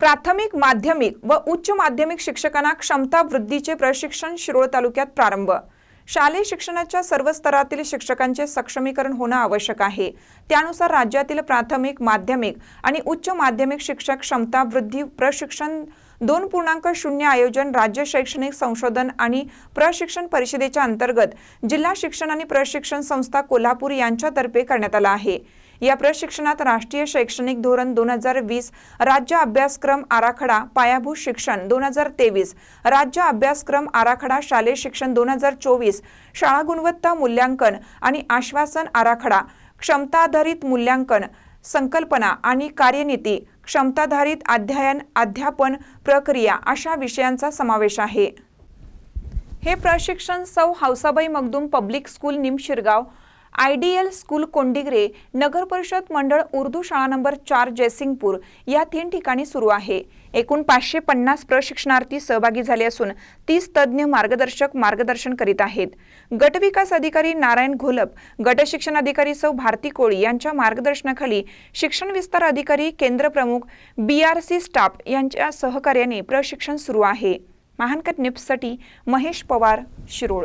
प्राथमिक माध्यमिक व उच्च माध्यमिक शिक्षकांना क्षमता वृद्धीचे प्रशिक्षण शिरोळ तालुक्यात प्रारंभ. शालेय शिक्षणाच्या सर्व स्तरातील शिक्षकांचे सक्षमीकरण होणं आवश्यक आहे. त्यानुसार राज्यातील प्राथमिक माध्यमिक आणि उच्च माध्यमिक शिक्षक क्षमता वृद्धी प्रशिक्षण दोन पूर्णांक शून्य आयोजन राज्य शैक्षणिक संशोधन आणि प्रशिक्षण परिषदेच्या अंतर्गत जिल्हा शिक्षण आणि प्रशिक्षण संस्था कोल्हापूर यांच्यातर्फे करण्यात आला आहे. या प्रशिक्षणात राष्ट्रीय शैक्षणिक धोरण दोन हजार वीस राज्य अभ्यासक्रम आराखडा पायाभूत शिक्षण दोन हजार तेवीस राज्य अभ्यासक्रम आराखडा शालेय शिक्षण दोन हजार चोवीस शाळा गुणवत्ता मूल्यांकन आणि आश्वासन आराखडा क्षमताधारित मूल्यांकन संकल्पना आणि कार्यनीती क्षमताधारित अध्ययन अध्यापन प्रक्रिया अशा विषयांचा समावेश आहे. हे प्रशिक्षण सौ Hausabai Magdum public school Nimshirgaon IDL school Kondigre नगर परिषद मंडळ उर्दू शाळा नंबर चार जयसिंगपूर या तीन ठिकाणी सुरू आहे. एकूण पाचशे पन्नास प्रशिक्षणार्थी सहभागी झाले असून तीस तज्ज्ञ मार्गदर्शक मार्गदर्शन करीत आहेत. गट विकास अधिकारी नारायण घोलप गट शिक्षण अधिकारी सौ भारती कोळी यांच्या मार्गदर्शनाखाली शिक्षण विस्तार अधिकारी केंद्र प्रमुख बी आर सी स्टाफ यांच्या सहकार्याने प्रशिक्षण सुरू आहे. महानकट निप्ससाठी महेश पवार शिरोळ.